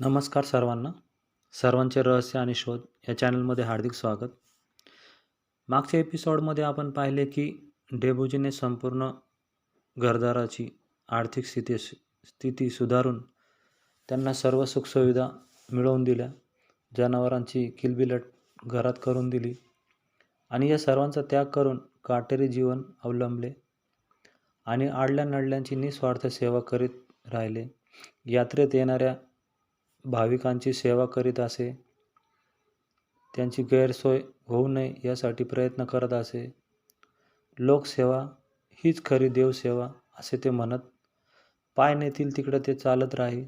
नमस्कार सर्वांना. सर्वांचे रहस्य आणि शोध या चॅनलमध्ये हार्दिक स्वागत. मागच्या एपिसोडमध्ये आपण पाहिले की डेबुजीने संपूर्ण घरदाराची आर्थिक स्थिती स्थिती सुधारून त्यांना सर्व सुखसुविधा मिळवून दिल्या. जनावरांची किलबिलट घरात करून दिली आणि या सर्वांचा त्याग करून काटेरी जीवन अवलंबले आणि आडल्या नडल्यांची निस्वार्थ सेवा करीत राहिले. यात्रेत येणाऱ्या भाविकांची सेवा करीत असे. त्यांची गैरसोय होऊ नये यासाठी प्रयत्न करत असे. लोकसेवा हीच खरी देवसेवा असे ते म्हणत पाय नेतील तिकडं ते चालत राही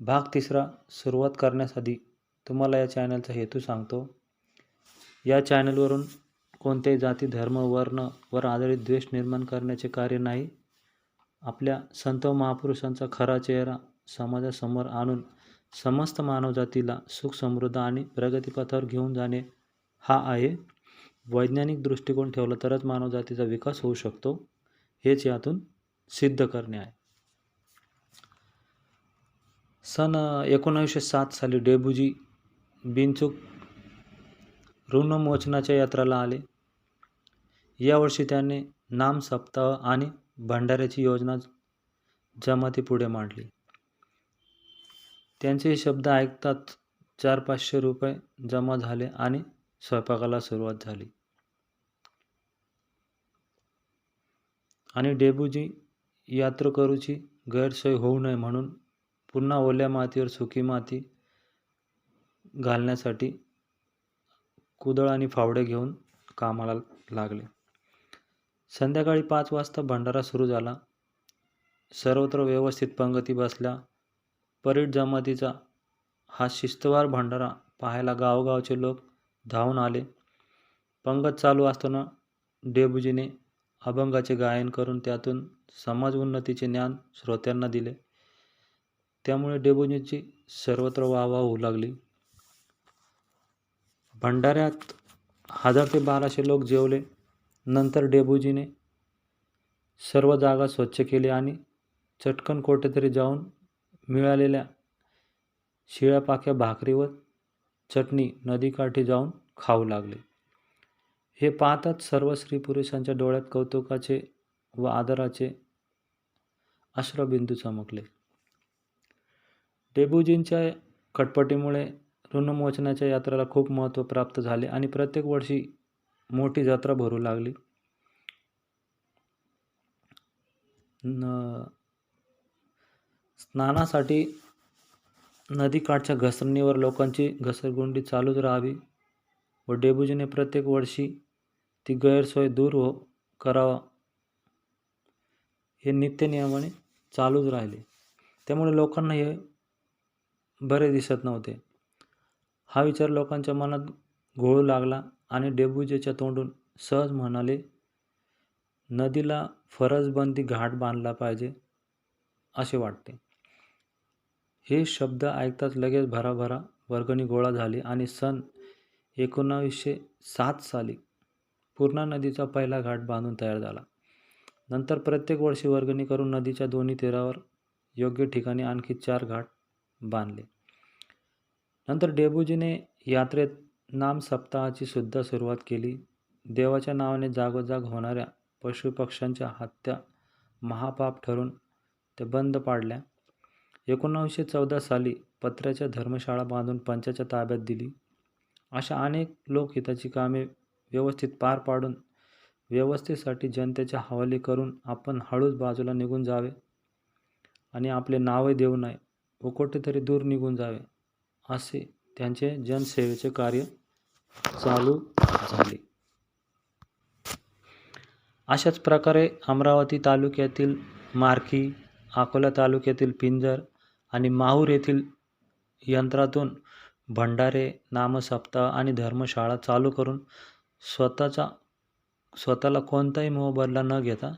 भाग तिसरा सुरुवात करण्यासाठी तुम्हाला या चॅनलचा हेतू सांगतो. या चॅनलवरून कोणत्याही जाती धर्म वर्ण वर आधारित द्वेष निर्माण करण्याचे कार्य नाही. आपल्या संत महापुरुषांचा खरा चेहरा समाजासमोर आणून समस्त मानवजातीला सुख समृद्ध आणि प्रगतीपथावर घेऊन जाणे हा आहे. वैज्ञानिक दृष्टिकोन ठेवला तरच मानवजातीचा विकास होऊ शकतो हेच यातून सिद्ध करणे आहे. सन एकोणावीसशे सात साली डेबुजी बिनचूक ऋणमोचनाच्या यात्राला आले. यावर्षी त्याने नाम सप्ताह आणि भंडाऱ्याची योजना जमाती पुढे मांडली. त्यांचे शब्द ऐकताच चार पाचशे रुपये जमा झाले आणि स्वयंपाकाला सुरुवात झाली. आणि डेबूजी यात्रेकरूची गैरसोय होऊ नये म्हणून पुन्हा ओल्या मातीवर सुकी माती घालण्यासाठी कुदळ आणि फावडे घेऊन कामाला लागले. संध्याकाळी पाच वाजता भंडारा सुरू झाला. सर्वत्र व्यवस्थित पंगती बसल्या. परेड जमातीचा हा शिस्तवार भंडारा पाहायला गावगावचे लोक धावून आले. पंगत चालू असताना डेबुजीने अभंगाचे गायन करून त्यातून समाज उन्नतीचे ज्ञान श्रोत्यांना दिले. त्यामुळे डेबुजींची सर्वत्र वाहवा होऊ लागली. भंडाऱ्यात हजार ते बाराशे लोक जेवले. नंतर डेबुजीने सर्व जागा स्वच्छ केली आणि चटकन कोठेतरी जाऊन मिळालेल्या शिळ्या पाक्या भाकरी व चटणी नदीकाठी जाऊन खाऊ लागले. हे पाहताच सर्व स्त्री पुरुषांच्या डोळ्यात कौतुकाचे व आदराचे अश्रबिंदू चमकले. डेबूजींच्या खटपटीमुळे ऋणमोचनाच्या यात्रेला खूप महत्त्व प्राप्त झाले आणि प्रत्येक वर्षी मोठी जत्रा भरू लागली. न स्नानासाठी नदीकाठच्या घसरणीवर लोकांची घसरगुंडी चालूच राहावी व डेबुजीने प्रत्येक वर्षी ती गैरसोय दूर हो करावा. हे नित्यनियमाने चालूच राहिले. त्यामुळे लोकांना हे बरे दिसत नव्हते. हा विचार लोकांच्या मनात घोळू लागला आणि डेबुजेच्या तोंडून सहज म्हणाले नदीला फरजबंदी घाट बांधला पाहिजे असे वाटते. हे शब्द ऐकताच लगेच भराभरा वर्गणी गोळा झाली आणि सन एकोणावीसशे सात साली पूर्णा नदीचा पहिला घाट बांधून तयार झाला. नंतर प्रत्येक वर्षी वर्गणी करून नदीच्या दोन्ही तीरावर योग्य ठिकाणी आणखी चार घाट बांधले. नंतर डेबूजीने यात्रेत नाम सप्ताहाची सुद्धा सुरुवात केली. देवाच्या नावाने जागोजाग होणाऱ्या पशुपक्ष्यांच्या हत्या महापाप ठरून ते बंद पाडल्या. एकोणावीसशे चौदा साली पत्र्याच्या धर्मशाळा बांधून पंचाच्या ताब्यात दिली. अशा अनेक लोकहिताची कामे व्यवस्थित पार पाडून व्यवस्थेसाठी जनतेच्या हवाली करून आपण हळूच बाजूला निघून जावे आणि आपले नावही देऊ नये. व कुठेतरी दूर निघून जावे असे त्यांचे जनसेवेचे कार्य चालू झाले. अशाच प्रकारे अमरावती तालुक्यातील मारखी अकोला तालुक्यातील पिंजर आणि माहूर येथील यंत्रातून भंडारे नामसप्ताह आणि धर्मशाळा चालू करून स्वतःचा स्वतःला कोणताही मोबदला न घेता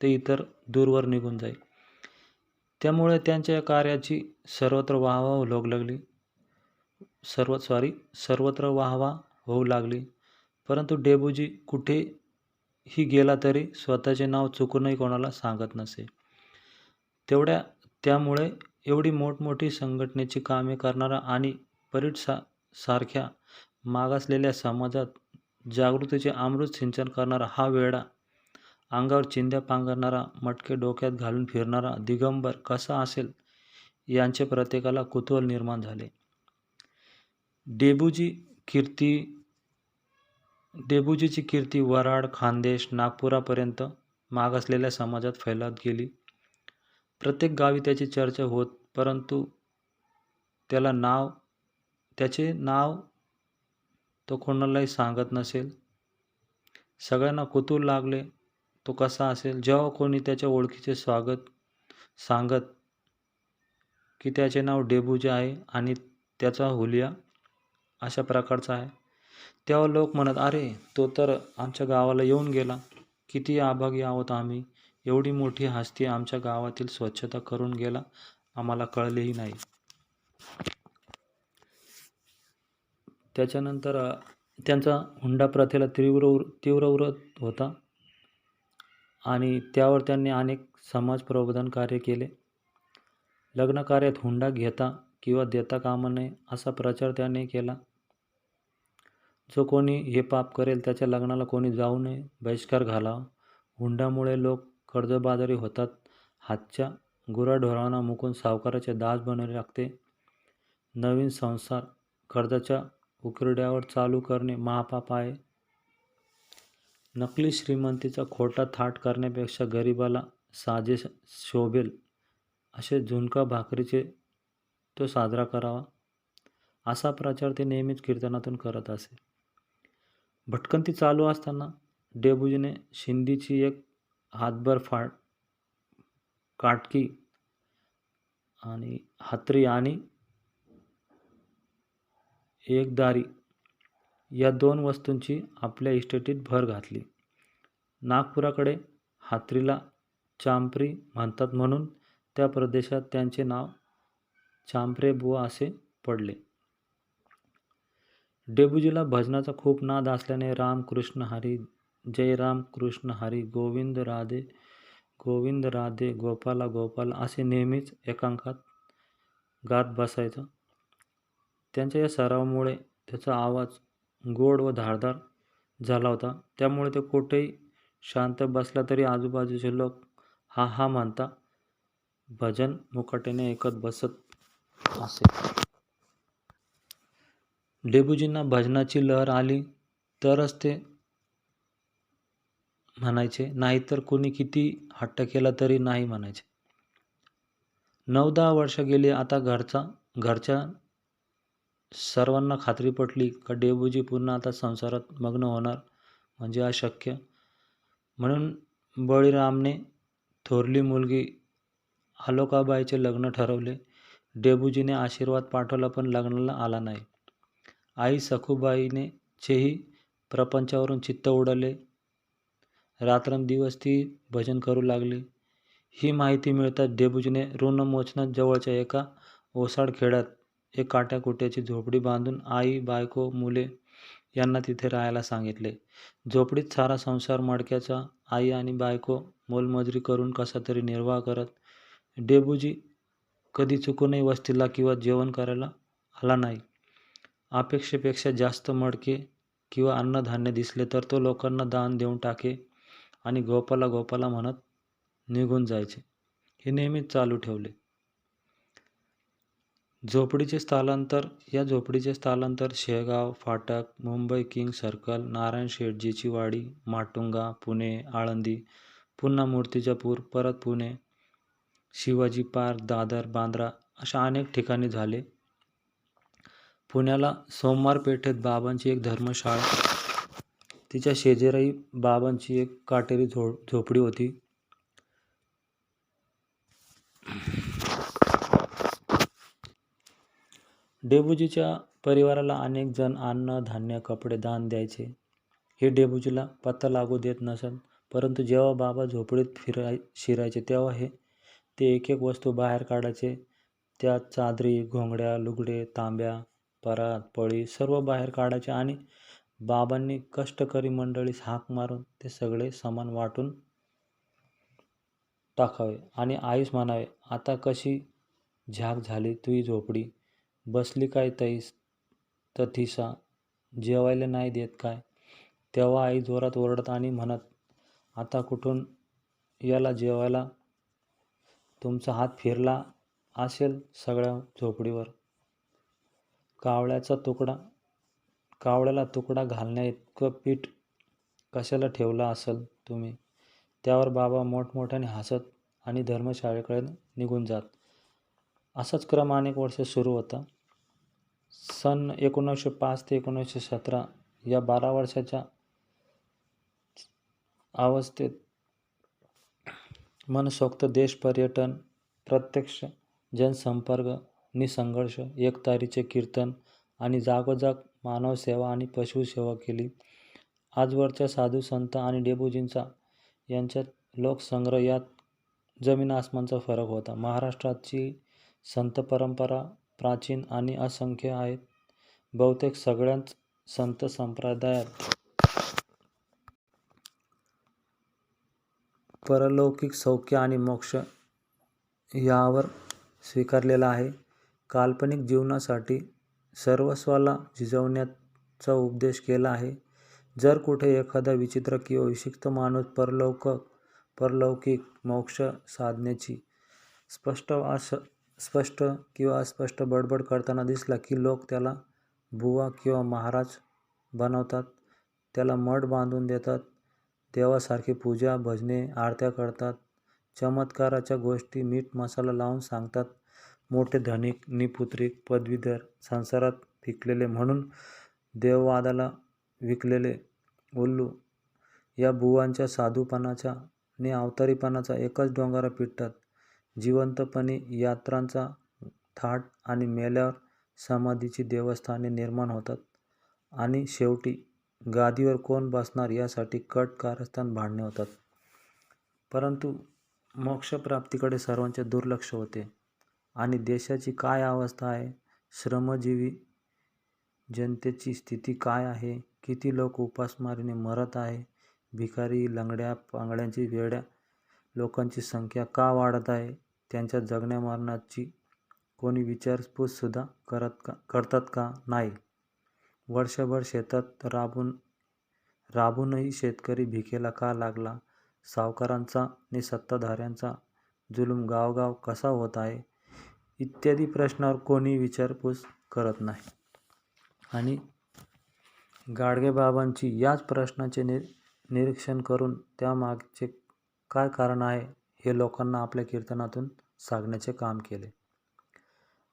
ते इतर दूरवर निघून जाईल. त्यामुळे त्यांच्या या कार्याची सर्वत्र वाहवा होऊ लागली. सर्व सॉरी सर्वत्र वाहवा होऊ लागली. परंतु डेबूजी कुठेही गेला तरी स्वतःचे नाव चुकूनही कोणाला सांगत नसे. तेवढ्या त्यामुळे एवढी मोठमोठी संघटनेची कामे करणारा आणि परीट सा सारख्या मागासलेल्या समाजात जागृतीचे अमृत सिंचन करणारा हा वेडा अंगावर चिंध्या पांघरणारा मटके डोक्यात घालून फिरणारा दिगंबर कसा असेल यांचे प्रत्येकाला कुतूहल निर्माण झाले. डेबूजी कीर्ती डेबूजीची कीर्ती वराड खानदेश नागपुरापर्यंत मागासलेल्या समाजात फैलत गेली. प्रत्येक गावी त्याची चर्चा होत परंतु त्याला नाव त्याचे नाव तो कोणालाही सांगत नसेल. सगळ्यांना कुतूल लागले तो कसा असेल? जेव्हा कोणी त्याच्या ओळखीचे स्वागत सांगत की त्याचे नाव डेबूजे आहे आणि त्याचा हुलिया अशा प्रकारचा आहे तेव्हा लोक म्हणत अरे तो तर आमच्या गावाला येऊन गेला. किती आभागी आहोत आम्ही. एवढी मोठी हस्ती आमच्या गावातील स्वच्छता करून गेला. आम्हाला कळलेही नाही. त्याच्यानंतर त्यांचा हुंडा प्रथेला तीव्र तीव्र व्रत होता आणि त्यावर त्यांनी अनेक समाज प्रबोधन कार्य केले. लग्न कार्यात हुंडा घेता किंवा देता कामा नये असा प्रचार त्यांनी केला. जो कोणी हे पाप करेल त्याच्या लग्नाला कोणी जाऊ नये बहिष्कार घालावा. हुंड्यामुळे लोक कर्जबाजारी होतात. हातच्या गुराढोरांना मुकून सावकाराचे दास बनवावे लागते. नवीन संसार कर्जाच्या उकिरड्यावर चालू करणे महापाप आहे. नकली श्रीमंतीचा खोटा थाट करण्यापेक्षा गरिबाला साजे शोभेल असे झुणका भाकरीचे तो साजरा करावा. असा प्रचार ते नेहमीच कीर्तनातून करत असे. भटकंती चालू असताना डेबूजीने शिंदीची एक हातभर फाट काटकी आणि हातरी आणि एक दारी या दोन वस्तूंची आपल्या इस्टेटीत भर घातली. नागपुराकडे हातरीला चांपरी म्हणतात म्हणून त्या प्रदेशात त्यांचे नाव चांपरेबुवा असे पडले. डेबूजीला भजनाचा खूप नाद असल्याने राम कृष्ण हरी जय राम कृष्ण हरी गोविंद राधे गोविंद राधे गोपाला गोपाल असे नेहमीच एकांकात गात बसायचं. त्यांच्या या सरावामुळे त्याचा आवाज गोड व धारदार झाला होता. त्यामुळे ते कुठेही शांत बसला तरी आजूबाजूचे लोक हा हा मानता भजन मुकाट्याने ऐकत बसत असे. डेबूजींना भजनाची लहर आली तरच ते म्हणायचे नाहीतर कोणी किती हट्ट केला तरी नाही म्हणायचे. नऊ दहा वर्ष गेली आता घरचा घरच्या सर्वांना खात्री पटली का डेबूजी पुन्हा आता संसारात मग्न होणार म्हणजे अशक्य? म्हणून बळीरामने थोरली मुलगी आलोकाबाईचे लग्न ठरवले. डेबूजीने आशीर्वाद पाठवला पण लग्नाला आला नाही. आई सखूबाईने चेही प्रपंचावरून चित्त उडवले. रात्रंदिवस ती भजन करू लागली. ही माहिती मिळताच डेबूजीने ऋणमोचनात जवळच्या एका ओसाड खेड्यात एक काट्याकुट्याची झोपडी बांधून आई बायको मुले यांना तिथे राहायला सांगितले. झोपडीत सारा संसार मडक्याचा आई आणि बायको मोलमजुरी करून कसा तरी निर्वाह करत डेबूजी कधी चुकूनही वस्तीला किंवा जेवण करायला आला नाही. अपेक्षेपेक्षा जास्त मडके किंवा अन्नधान्य दिसले तर तो लोकांना दान देऊन टाके आणि गोपाला गोपाला म्हणत निघून जायचे. हे नेहमीच चालू ठेवले. झोपडीचे स्थलांतर या झोपडीचे स्थलांतर शेगाव फाटक मुंबई किंग सर्कल नारायण शेठजीची वाडी माटुंगा पुणे आळंदी पुन्हा मूर्तिजापूर परत पुणे शिवाजी पार्क दादर बांद्रा अशा अनेक ठिकाणी झाले. पुण्याला सोमवार पेठेत बाबांची एक धर्मशाळा तिच्या शेजारी बाबांची एक काटेरी झो झोपडी होती. डेबूजीच्या परिवाराला अनेक जण अन्न धान्य कपडे दान द्यायचे. हे डेबूजीला पत्ता लागू देत नसत परंतु जेव्हा बाबा झोपडीत फिराय शिरायचे तेव्हा हे ते एक एक वस्तू बाहेर काढायचे. त्यात चादरी घोंगड्या लुगडे तांब्या परात पळी सर्व बाहेर काढायचे आणि बाबांनी कष्टकरी मंडळीस हाक मारून ते सगळे समान वाटून टाकावे आणि आईस म्हणावे आता कशी झाक झाली तुझी झोपडी? बसली काय तैस? तथिसा जेवायला नाही देत काय? तेव्हा आई जोरात ओरडत आणि म्हणत आता कुठून याला जेवायला? तुमचा हात फिरला असेल सगळ्या झोपडीवर. कावळ्याचा तुकडा कावळ्याला तुकडा घालण्या इतकं पीठ कशाला ठेवलं असेल तुम्ही? त्यावर बाबा मोठमोठ्याने हसत आणि धर्मशाळेकडे निघून जात. असाच क्रम अनेक वर्ष सुरू होता. सन एकोणीसशे पाच ते एकोणीसशे सतरा या बारा वर्षाच्या अवस्थेत मनसोक्त देश पर्यटन प्रत्यक्ष जनसंपर्क निसंघर्ष एकतारीचे कीर्तन आणि जागोजाग मानवसेवा आणि पशुसेवा केली. आजवरच्या साधू संत आणि डेबूजींचा यांच्यात लोकसंग्रह यात जमीन आसमानचा फरक होता. महाराष्ट्राची संत परंपरा प्राचीन आणि असंख्य आहेत. बहुतेक सगळ्याच संत संप्रदायात परलौकिक सौख्य आणि मोक्ष यावर स्वीकारलेला आहे. काल्पनिक जीवनासाठी सर्वस्वाला झिजवण्याचा उपदेश केला आहे. जर कुठे एखादा विचित्र किंवा विशिष्ट माणूस परलौक परलौकिक मोक्ष साधण्याची स्पष्ट अस स्पष्ट किंवा अस्पष्ट बडबड करताना दिसला की लोक त्याला बुवा किंवा महाराज बनवतात त्याला मठ बांधून देतात देवासारखी पूजा भजने आरत्या करतात चमत्काराच्या गोष्टी मीठ मसाला लावून सांगतात मोठे धनिक निपुत्रिक पदवीधर संसारात पिकलेले म्हणून देववादाला विकलेले उल्लू या बुवांच्या साधूपणाच्या आणि अवतारीपणाचा एकच डोंगारा पिटतात. जिवंतपणी यात्रांचा थाट आणि मेल्यावर समाधीची देवस्थाने निर्माण होतात. आणि शेवटी गादीवर कोण बसणार यासाठी कट कारस्थान भांडणे होतात. परंतु मोक्षप्राप्तीकडे सर्वांचे दुर्लक्ष होते. आणि देशाची काय अवस्था आहे? श्रमजीवी जनतेची स्थिती काय आहे? किती लोक उपासमारीने मरत आहे भिकारी लंगड्या पांगड्यांची वेड्या लोकांची संख्या का वाढत आहे? त्यांच्या जगण्या मरणाची कोणी विचारपूससुद्धा करत का करतात का? नाही. वर्षभर शेतात राबून राबूनही शेतकरी भिकेला का लागला? सावकारांचा आणि सत्ताधाऱ्यांचा जुलूम गावगाव कसा होत आहे? इत्यादी प्रश्नावर कोणी विचारपूस करत नाही. आणि गाडगेबाबांची याच प्रश्नाचे नि निरीक्षण करून त्यामागचे काय कारण आहे हे लोकांना आपल्या कीर्तनातून सांगण्याचे काम केले.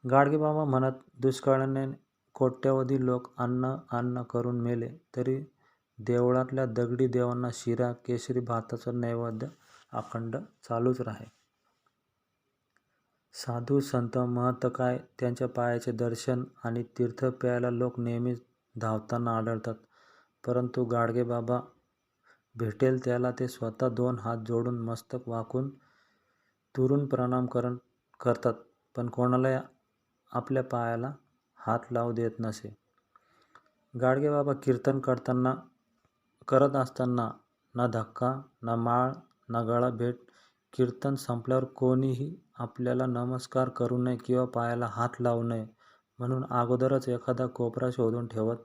गाडगेबाबा म्हणत दुष्काळाने कोट्यवधी लोक अन्न अन्न करून मेले तरी देवळातल्या दगडी देवांना शिरा केशरी भाताचा नैवेद्य अखंड चालूच राहे. साधू संत महत काय? त्यांच्या पायाचे दर्शन आणि तीर्थ प्यायला लोक नेहमीच धावताना आढळतात. परंतु गाडगेबाबा भेटेल त्याला ते स्वतः दोन हात जोडून मस्तक वाकून तुरून प्रणाम करण करतात. पण कोणालाही आपल्या पायाला हात लावू देत नसे. गाडगेबाबा कीर्तन करताना करत असताना ना धक्का ना माळ ना गळा भेट कीर्तन संपल्यावर कोणीही आपल्याला नमस्कार करू नये किंवा पायाला हात लावू नये म्हणून अगोदरच एखादा कोपरा शोधून ठेवत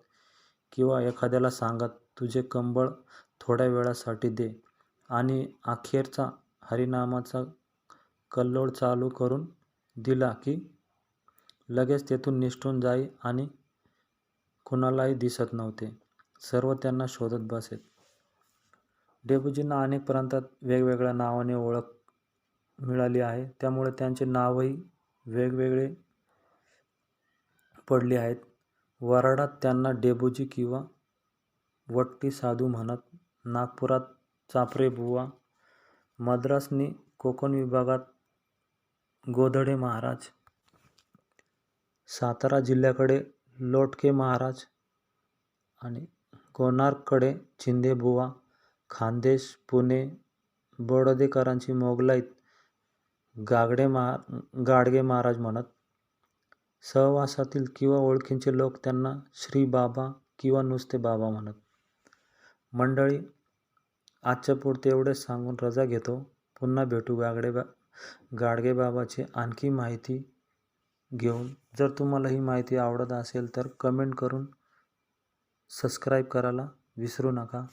किंवा एखाद्याला सांगत तुझे कंबळ थोड्या वेळासाठी दे. आणि अखेरचा हरिनामाचा कल्लोळ चालू करून दिला की लगेच तेथून निष्ठून जाई आणि कुणालाही दिसत नव्हते. सर्व त्यांना शोधत बसेत डेबूजींना अनेक प्रांतात वेगवेगळ्या नावाने ओळख मिळाली आहे. त्यामुळे त्यांचे नावही वेगवेगळे पडले आहेत. वराडात त्यांना डेबोजी किंवा वट्टी साधू म्हणत नागपुरात चापरे बुवा मद्रासने कोकण विभागात गोधडे महाराज सातारा जिल्ह्याकडे लोटके महाराज आणि कोणार्ककडे चिंदे बुवा खानदेश पुणे बोडदेकरांची मोगलाईत गागडे महा गाडगे महाराज म्हणत सहवासातील किंवा ओळखींचे लोक त्यांना श्री बाबा किंवा नुसते बाबा म्हणत. मंडळी आजच्या पुरते एवढेच सांगून रजा घेतो. पुन्हा भेटू गागडे बा गाडगे बाबाची आणखी माहिती घेऊन. जर तुम्हाला ही माहिती आवडत असेल तर कमेंट करून सबस्क्राईब करायला विसरू नका.